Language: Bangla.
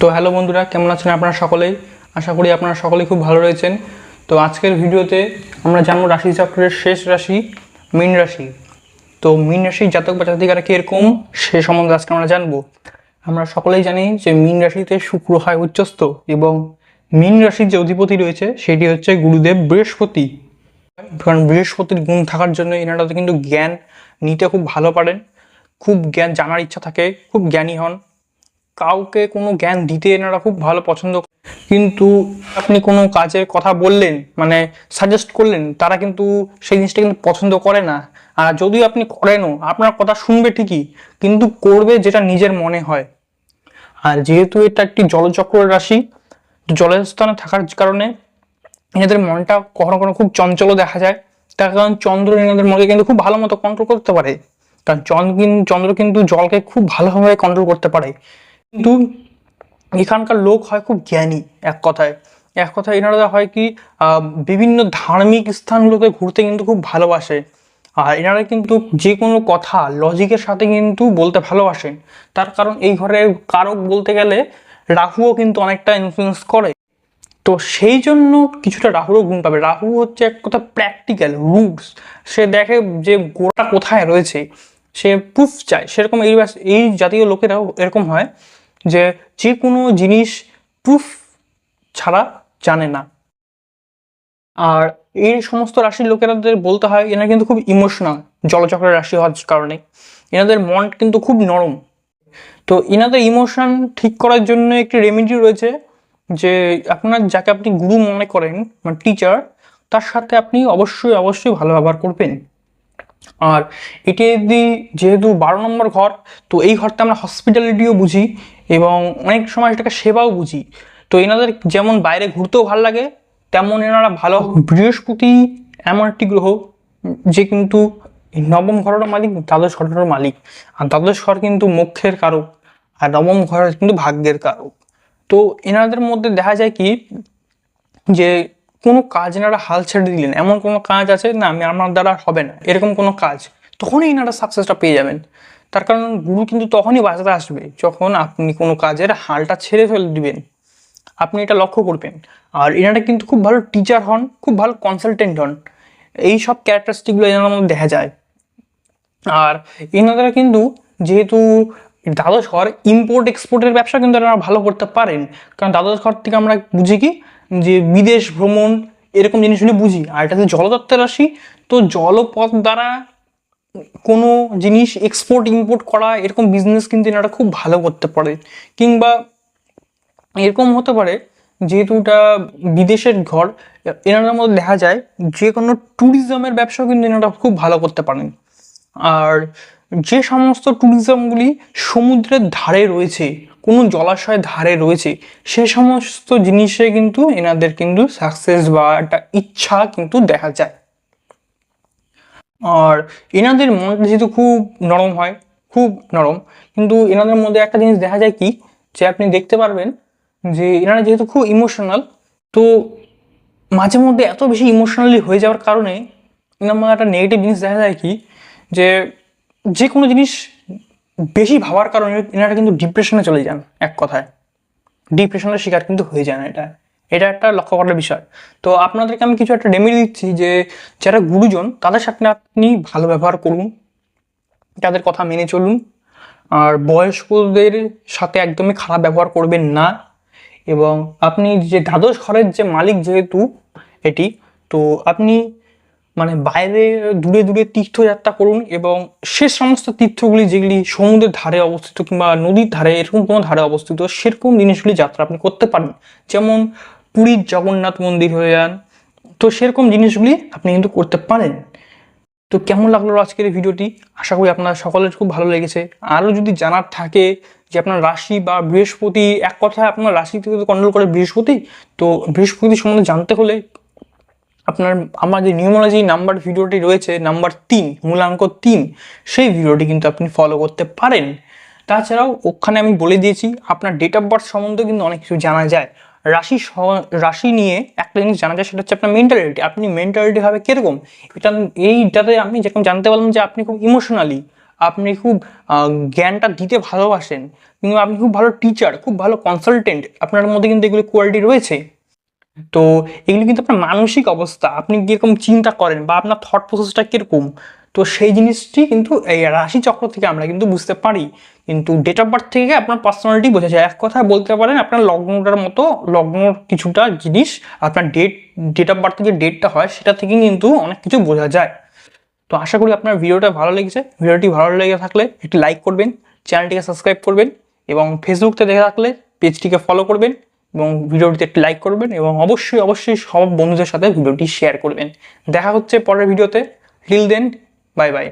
তো হ্যালো বন্ধুরা, কেমন আছেন আপনারা সকলেই? আশা করি আপনারা সকলেই খুব ভালো রয়েছেন। তো আজকের ভিডিওতে আমরা জানব রাশি চক্রের শেষ রাশি, মীন রাশি। তো মীন রাশির জাতক বা জাতিকারা কীরকম, সে সম্বন্ধে আজকে আমরা জানব। আমরা সকলেই জানি যে মীন রাশিতে শুক্র হয় উচ্চস্থ এবং মীন রাশির যে অধিপতি রয়েছে, সেটি হচ্ছে গুরুদেব বৃহস্পতি। কারণ বৃহস্পতির গুণ থাকার জন্য এনারা কিন্তু জ্ঞান নিতে খুব ভালো পারেন। খুব জ্ঞান জানার ইচ্ছা থাকে, খুব জ্ঞানী হন। কাউকে কোনো জ্ঞান দিতে এনারা খুব ভালো পছন্দ। কিন্তু আপনি কোনো কাজের কথা বললেন মানে সাজেস্ট করলেন, তারা কিন্তু সেই জিনিসটা কিন্তু পছন্দ করে না। আর যদিও আপনি করেনও, আপনার কথা শুনবে ঠিকই, কিন্তু করবে যেটা নিজের মনে হয়। আর যেহেতু এটা একটি জলচক্র রাশি জলের স্থানে থাকার কারণে এনাদের মনটা কখনো কখনো খুব চঞ্চলও দেখা যায়। তার কারণ চন্দ্র এনাদের মনকে কিন্তু খুব ভালো মতো কন্ট্রোল করতে পারে। কারণ চন্দ্র চন্দ্র কিন্তু জলকে খুব ভালোভাবে কন্ট্রোল করতে পারে। কিন্তু এখানকার লোক হয় খুব জ্ঞানী, এক কথায়। এক কথায় এনারা হয় কি বিভিন্ন ধার্মিক স্থানগুলোতে ঘুরতে কিন্তু খুব ভালোবাসে। আর এনারা কিন্তু যে কোনো কথা লজিকের সাথে কিন্তু বলতে ভালোবাসেন তার কারণ এই ঘরের কারক বলতে গেলে রাহুও কিন্তু অনেকটা ইনফ্লুয়েন্স করে। তো সেই জন্য কিছুটা রাহুরও গুণ পাবে। রাহু হচ্ছে এক কথা প্র্যাকটিক্যাল রুটস সে দেখে যে গোড়া কোথায় রয়েছে, সে প্রুফ চায়। সেরকম এই এই জাতীয় লোকেরাও এরকম হয়। যে যে কোনো জিনিস প্রুফ ছাড়া জানে না। আর এই সমস্ত রাশির লোকেরাদের বলতে হয় এনারা কিন্তু খুব ইমোশনাল জলচক্রের রাশি হওয়ার কারণে। এনাদের মন কিন্তু খুব নরম। তো এনাদের ইমোশন ঠিক করার জন্য একটি রেমেডি রয়েছে যে, আপনার যাকে আপনি গুরু মনে করেন মানে টিচার তার সাথে আপনি অবশ্যই অবশ্যই ভালো ব্যবহার করবেন। আর এটি যদি যেহেতু বারো নম্বর ঘর, তো এই ঘরটা আমরা হসপিটালিটিও বুঝি এবং অনেক সময় এটাকে সেবাও বুঝি। তো এনাদের যেমন বাইরে ঘুরতেও ভালো লাগে, তেমন এনারা ভালো বৃহস্পতি এমন একটি গ্রহ, যে কিন্তু নবম ঘরের মালিক দ্বাদশ ঘরের মালিক। আর দ্বাদশ ঘর কিন্তু মোক্ষের কারক, আর নবম ঘর কিন্তু ভাগ্যের কারক। তো এনাদের মধ্যে দেখা যায় কি, যে কোনো কাজ এনারা হাল ছেড়ে দিলেন। এমন কোনো কাজ আছে না, আমি আমার দ্বারা হবে না। এরকম কোনো কাজ। তখনই এনারা সাকসেসটা পেয়ে যাবেন। তার কারণ গুরু কিন্তু তখনই বাঁচাতে আসবে, যখন আপনি কোনো কাজের হালটা ছেড়ে ফেলে দিবেন। আপনি এটা লক্ষ্য করবেন। আর এনারা কিন্তু খুব ভালো টিচার হন, খুব ভালো কনসালটেন্ট হন। এই সব ক্যারেক্টারিস্টিকগুলো এনার মধ্যে দেখা যায়। আর এনারা কিন্তু যেহেতু দ্বাদশ ঘর ইম্পোর্ট এক্সপোর্টের ব্যবসা কিন্তু এনারা ভালো করতে পারেন। কারণ দ্বাদশ ঘর থেকে আমরা বুঝি কি? যে বিদেশ ভ্রমণ এরকম জিনিসগুলি বুঝি। আর এটাতে জলতত্ত্বের রাশি। তো জলপথ দ্বারা কোনো জিনিস এক্সপোর্ট ইম্পোর্ট করা এরকম বিজনেস কিন্তু এনারা খুব ভালো করতে পারে। কিংবা এরকম হতে পারে যেহেতু এটা বিদেশের ঘর, এনাদের মধ্যে দেখা যায় যে কোনো ট্যুরিজমের ব্যবসাও কিন্তু এনারা খুব ভালো করতে পারেন। আর যে সমস্ত ট্যুরিজমগুলি সমুদ্রের ধারে রয়েছে, কোনো জলাশয়ের ধারে রয়েছে, সে সমস্ত জিনিসে কিন্তু এনাদের কিন্তু সাকসেস বা একটা ইচ্ছা কিন্তু দেখা যায়। আর এনাদের মনটা যেহেতু খুব নরম হয়, খুব নরম, কিন্তু এনাদের মধ্যে একটা জিনিস দেখা যায় কি, যে আপনি দেখতে পারবেন যে এনারা যেহেতু খুব ইমোশনাল তো মাঝে মধ্যে এত বেশি ইমোশনালি হয়ে যাওয়ার কারণে এনার মধ্যে একটা নেগেটিভ জিনিস দেখা যায় কি, যে যে কোনো জিনিস বেশি ভাবার কারণে এনারা কিন্তু ডিপ্রেশনে চলে যান, এক কথায়। ডিপ্রেশনের শিকার কিন্তু হয়ে যান এটা। এটা একটা লক্ষ্য করার বিষয়। তো আপনাদেরকে আমি কিছু একটা রেমেডি দিচ্ছি যে, যারা গুরুজন, তাদের সাথে আপনি ভালো ব্যবহার করুন। তাদের কথা মেনে চলুন। আর বয়স্কদের সাথে একদমই খারাপ ব্যবহার করবেন না। এবং আপনি যে দ্বাদশ ঘরের যে মালিক যেহেতু এটি, তো আপনি মানে বাইরে দূরে দূরে তীর্থযাত্রা করুন এবং সে সমস্ত তীর্থগুলি যেগুলি সমুদ্রের ধারে অবস্থিত কিংবা নদীর ধারে এরকম কোনো ধারে অবস্থিত, সেরকম জিনিসগুলি যাত্রা আপনি করতে পারেন। যেমন পুরীর জগন্নাথ মন্দির হয়ে যান, তো সেরকম জিনিসগুলি আপনি কিন্তু করতে পারেন। তো কেমন লাগল আজকের এই ভিডিওটি? আশা করি আপনার সকলের খুব ভালো লেগেছে। আরও যদি জানার থাকে যে আপনার রাশি বা বৃহস্পতি, এক কথায় আপনার রাশি থেকে কন্ট্রোল করে বৃহস্পতি, তো বৃহস্পতি সম্বন্ধে জানতে হলে আপনার আমাদের নিউমোলজি নাম্বার ভিডিওটি রয়েছে, নাম্বার তিন, মূলাঙ্ক তিন, সেই ভিডিওটি কিন্তু আপনি ফলো করতে পারেন। তাছাড়াও ওখানে আমি বলে দিয়েছি, আপনার ডেট অফ বার্থ সম্বন্ধে কিন্তু অনেক কিছু জানা যায়। রাশি রাশি নিয়ে একটা জিনিস জানা যায়, সেটা হচ্ছে আপনার মেন্টালিটি আপনি মেন্টালিটি হবে কীরকম? এটা এইটাতে আমি যেরকম জানতে পারলাম যে আপনি খুব ইমোশনালি আপনি খুব জ্ঞানটা দিতে ভালোবাসেন, কিন্তু আপনি খুব ভালো টিচার খুব ভালো কনসালটেন্ট আপনার মধ্যে কিন্তু এগুলো কোয়ালিটি রয়েছে। তো এগুলো কিন্তু আপনার মানসিক অবস্থা। আপনি কীরকম চিন্তা করেন বা আপনার থট প্রসেসটা কীরকম? তো সেই জিনিসটি কিন্তু এই রাশি চক্র থেকে আমরা কিন্তু বুঝতে পারি। কিন্তু ডেট অফ বার্থ থেকে আপনার পার্সোনালিটি বোঝা যায়। এক কথা বলতে পারেন, আপনার লগ্নটার মতো, লগ্নর কিছুটা জিনিস আপনার ডেট ডেট অফ বার্থ যে ডেটটা হয়, সেটা থেকে কিন্তু অনেক কিছু বোঝা যায়। তো আশা করি আপনার ভিডিওটা ভালো লেগেছে। ভিডিওটি ভালো লেগে থাকলে একটি লাইক করবেন, চ্যানেলটিকে সাবস্ক্রাইব করবেন এবং ফেসবুকতে দেখে থাকলে পেজটিকে ফলো করবেন। এবং ভিডিওটিতে একটি লাইক করবেন এবং অবশ্যই অবশ্যই সব বন্ধুদের সাথে ভিডিওটি শেয়ার করবেন। দেখা হচ্ছে পরের ভিডিওতে। Till then bye bye